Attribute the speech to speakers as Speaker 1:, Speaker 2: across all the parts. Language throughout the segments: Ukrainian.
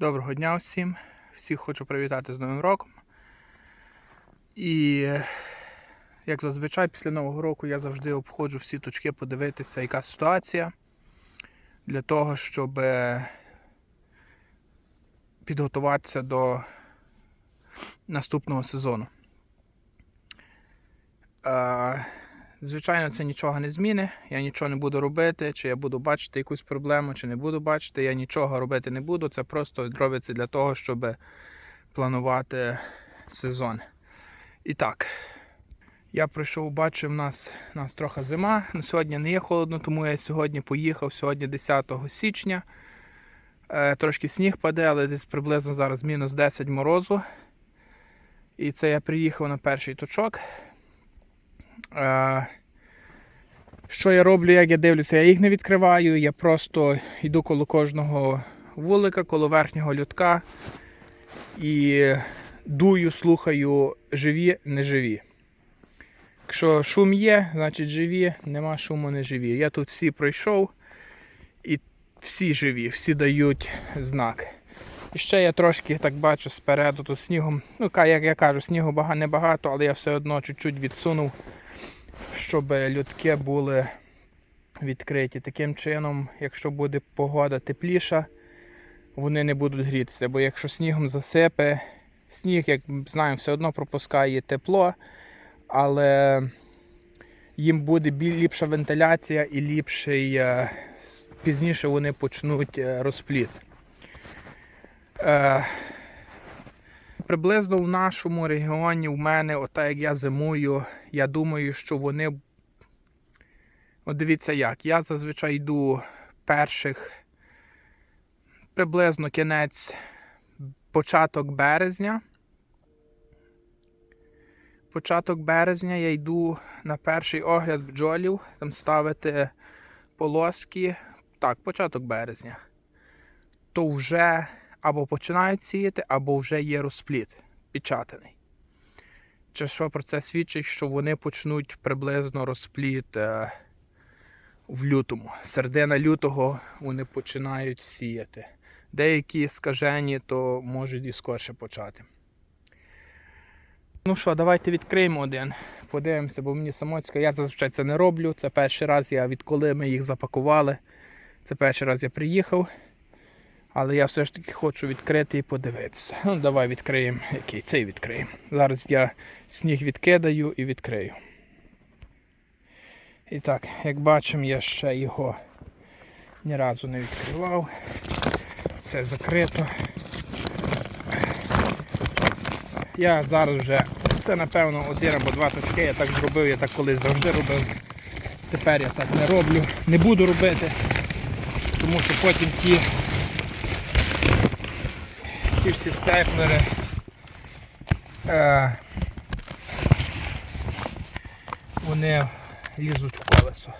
Speaker 1: Доброго дня всім. Всіх хочу привітати з Новим роком. І е, як зазвичай, після Нового року я завжди обходжу всі точки подивитися, яка ситуація, для того, щоб е, підготуватися до наступного сезону. Звичайно, це нічого не зміни. Я нічого не буду робити, чи я буду бачити якусь проблему, чи не буду бачити. Я нічого робити не буду. Це просто робиться для того, щоб планувати сезон. І так, я прийшов, бачив, у нас, у нас трохи зима. Ну, Сьогодні не є холодно, тому я сьогодні поїхав, сьогодні 10 січня. Е, трошки сніг паде, але десь приблизно зараз мінус 10 морозу. І це я приїхав на перший точок. Що я роблю, як я дивлюся, я їх не відкриваю, я просто йду коло кожного вулика, коло верхнього льотка і дую, слухаю, живі, не живі. Якщо шум є, значить живі, нема шуму, не живі. Я тут всі пройшов і всі живі, всі дають знак. І ще я трошки так бачу спереду тут снігом. Ну, як я кажу, снігу бага- небагато, але я все одно чуть-чуть відсунув, щоб людки були відкриті. Таким чином, якщо буде погода тепліша, вони не будуть грітися. Бо якщо снігом засипе, сніг, як знаємо, все одно пропускає тепло, але їм буде ліпша вентиляція і ліпший. е, Пізніше вони почнуть е, розпліт. Приблизно в нашому регіоні в мене, ота як я зимую, я думаю, що вони. От дивіться як. Я зазвичай йду перших приблизно кінець, початок березня. Початок березня я йду на перший огляд бджолів, там ставити полоски. Так, початок березня. То вже або починають сіяти, або вже є розпліт печатаний. Чи що про це свідчить, що вони почнуть приблизно розпліт е, в лютому. Середина лютого вони починають сіяти. Деякі скажені, то можуть і скорше почати. Ну що, давайте відкриємо один. Подивимося, бо мені самоцька. Я зазвичай це не роблю. Це перший раз я відколи ми їх запакували. Це перший раз я приїхав. Але я все ж таки хочу відкрити і подивитися. Ну, давай відкриємо. Який цей відкриємо. Зараз я сніг відкидаю і відкрию. І так, як бачимо, я ще його ні разу не відкривав. Це закрито. Я зараз вже, це напевно один або два точки, я так зробив, я так колись завжди робив. Тепер я так не роблю, не буду робити, тому що потім ті ті всі степлери. Е, вони лізуть в колесо.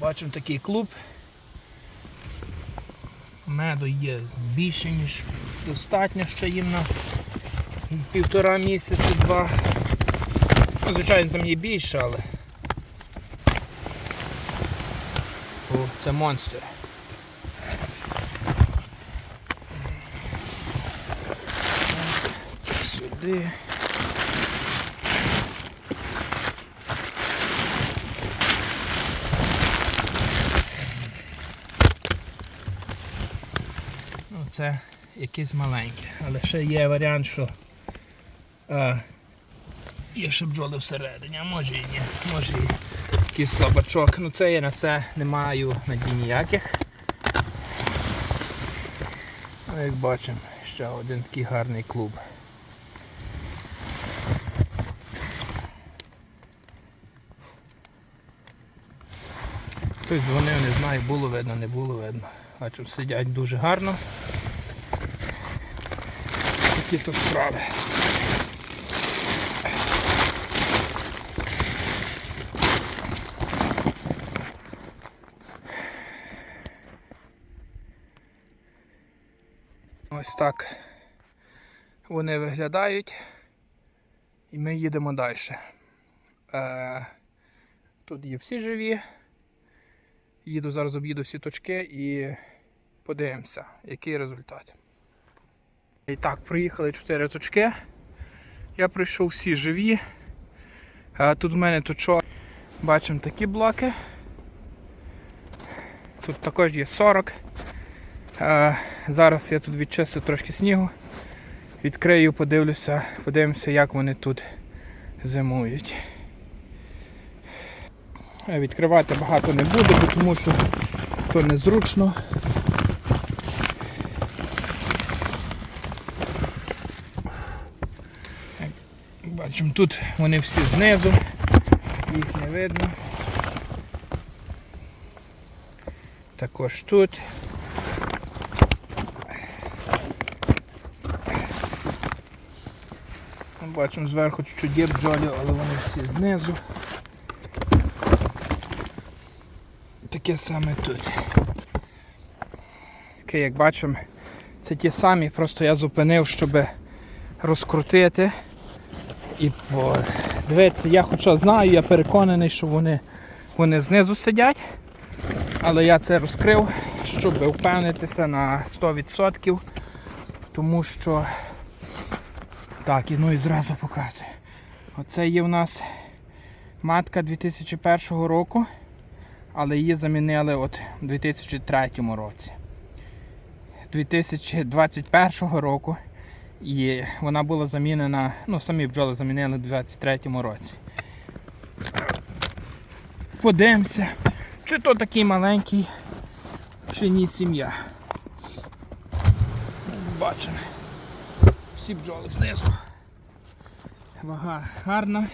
Speaker 1: Бачимо такий клуб. Меду є більше, ніж достатньо ще їм на півтора місяці, два. Ну, звичайно, там є більше, але. О, це монстр. Це сюди. Ну, це якесь маленьке, але ще є варіант, що а, є ще бджоли всередині, а може і ні, може і якийсь слабачок. Ну це я на це не маю надій ніяких. Ну, як бачимо, ще один такий гарний клуб. Хтось дзвонив, не знаю, було видно, не було видно. Бачу, сидять дуже гарно. Такі то справи. Ось так вони виглядають. І ми їдемо далі. Е, тут є всі живі. Їду зараз об'їду всі точки і подивимося, який результат. І так, проїхали 4 точки. Я пройшов всі живі. Тут в мене точок. Бачимо такі блоки. Тут також є 40. Зараз я тут відчистив трошки снігу. Відкрию, подивлюся, подивимося, як вони тут зимують. Е, Відкривати багато не буду, тому що то незручно. Бачимо, тут вони всі знизу, їх не видно. Також тут. Бачимо зверху чуть-чуть є бджолі, але вони всі знизу. Таке саме тут. Таке, як бачимо, це ті самі, просто я зупинив, щоб розкрутити і подивитися. Я хоча знаю, я переконаний, що вони, вони знизу сидять, але я це розкрив, щоб впевнитися на 100%, тому що так, і ну і зразу показую. Оце є в нас матка 2001 року, але її замінили от у 2003 році. 2021 року і вона була замінена, ну самі бджоли замінили у 2023 році. Подивимося, чи то такий маленький, чи ні сім'я. Бачимо. Всі бджоли знизу. Вага гарна.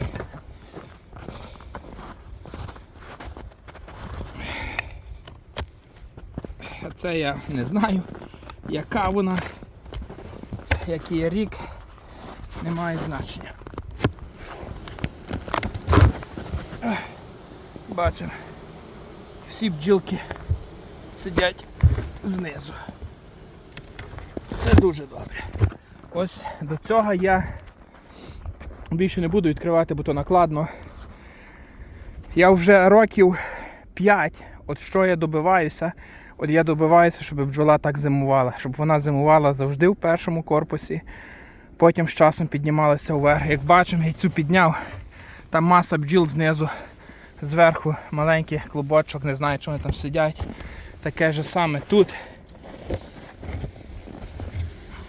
Speaker 1: А Це я не знаю, яка вона, який рік, не має значення. Бачимо, всі бджілки сидять знизу. Це дуже добре. Ось до цього я більше не буду відкривати, бо то накладно. Я вже років 5, от що я добиваюся, от я добиваюся, щоб бджола так зимувала, щоб вона зимувала завжди в першому корпусі, потім з часом піднімалася вверх. Як бачимо, я цю підняв, там маса бджіл знизу, зверху маленький клубочок, не знаю, чи вони там сидять. Таке ж саме тут.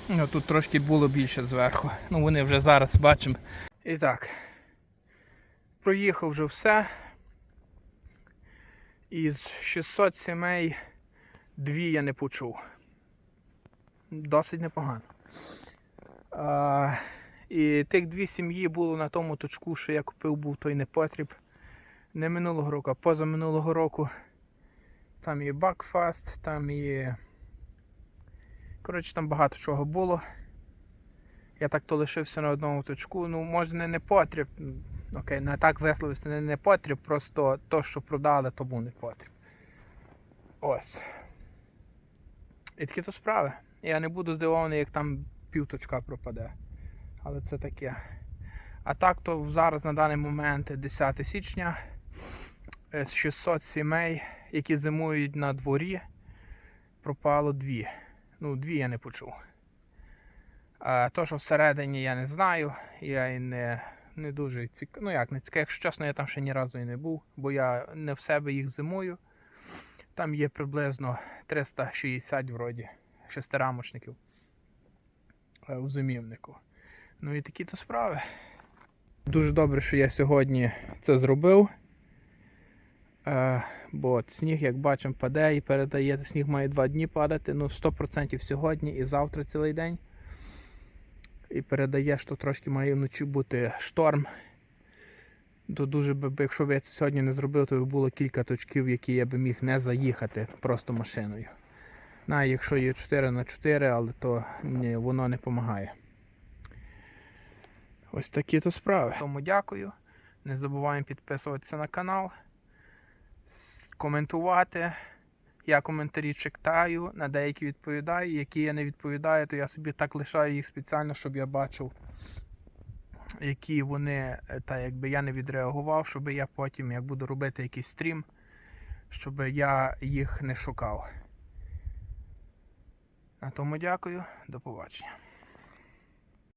Speaker 1: Ну, тут трошки було більше зверху. Ну, вони вже зараз бачимо. І так. Проїхав вже все. Із 600 сімей дві я не почув. Досить непогано. А, і тих дві сім'ї було на тому точку, що я купив, був той непотріб. Не минулого року, а позаминулого року. Там і Бакфаст, там і. Коротше, там багато чого було. Я так то лишився на одному точку. Ну, може не непотріб. Окей, не так висловився, не непотріб, просто то, що продали, то був непотріб. Ось. І такі то справи. Я не буду здивований, як там півточка пропаде. Але це таке. А так то зараз на даний момент 10 січня е, з 600 сімей, які зимують на дворі, пропало дві. Ну, дві я не почув. А то, що всередині я не знаю, я і не, не дуже цікавий. Ну як не цікавий, якщо чесно, я там ще ні разу і не був, бо я не в себе їх зимую. Там є приблизно 360 вроді шестирамочників е, у зимівнику. Ну і такі то справи. Дуже добре, що я сьогодні це зробив. Е, бо сніг, як бачимо, паде і передає. Сніг має два дні падати, ну 100% сьогодні і завтра цілий день. І передає, що трошки має вночі бути шторм. То дуже би, якщо б я це сьогодні не зробив, то було кілька точків, які я би міг не заїхати просто машиною. На, якщо є 4 на 4, але то ні, воно не допомагає. Ось такі то справи. Тому дякую. Не забуваємо підписуватися на канал, коментувати. Я коментарі читаю, на деякі відповідаю. Які я не відповідаю, то я собі так лишаю їх спеціально, щоб я бачив, які вони, е, та якби я не відреагував, щоб я потім, як буду робити якийсь стрім, щоб я їх не шукав. На тому дякую, до побачення.